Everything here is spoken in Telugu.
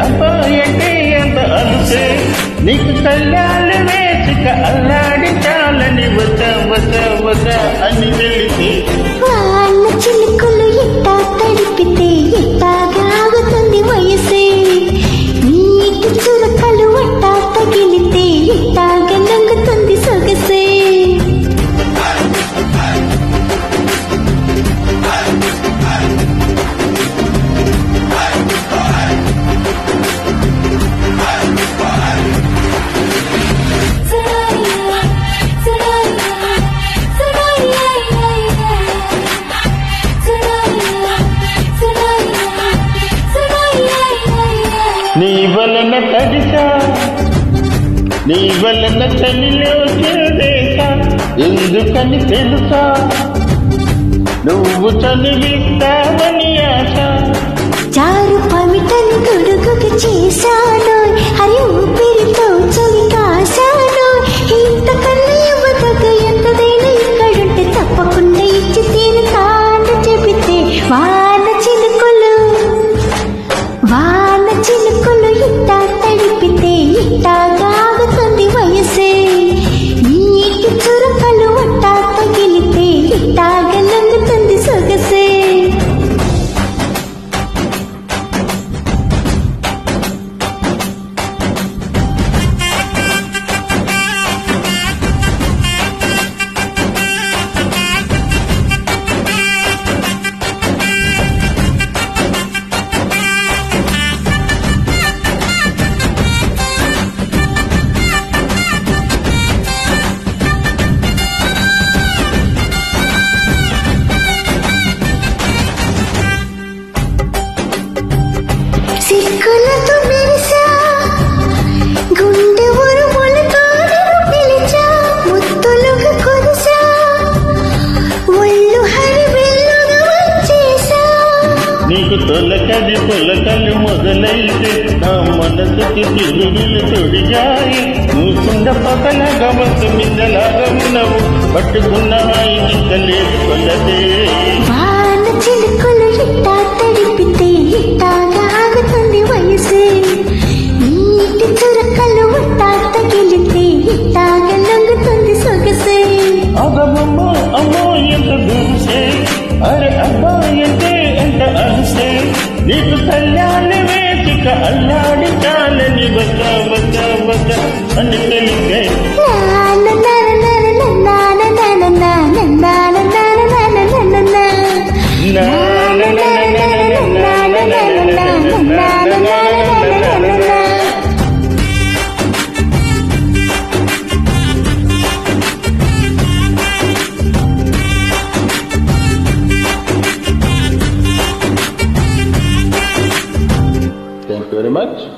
ಅಪಾಯಕ್ಕೆ ಎಂದ ಅನಿಸೆ నీకు కళ్ళాలు వేసుక అల్లాడి చాలని వస వస వస అని వలన తడిసా నీ వలన చలిలో చేదేసా ఎందుకని తెలుసా? నువ్వు చదివిస్తావని ఆశ. చారు పమిటను గొడుగుకి చేశాను. い。సిక్కులతో మెరిసా. గుండె ఉరుములతో పిలిచా. ముత్తులుగా కొరిసా ఒళ్ళు హరిబిల్లుగా వచ్చేసా. నీకు తొలకది తొలకలు మొదలైతే నా మనసుకి తిరుగులు తొడిగాయి. మూసుండ పక్కన మిందలాగా ఉన్నవు. పట్టుకున్న ఇంక లేదు కొలదే. నీకు కళ్యాణ వేదిక అల్లాడి చాలని వద్ద వద్ద వద్ద అని తెలిపే much.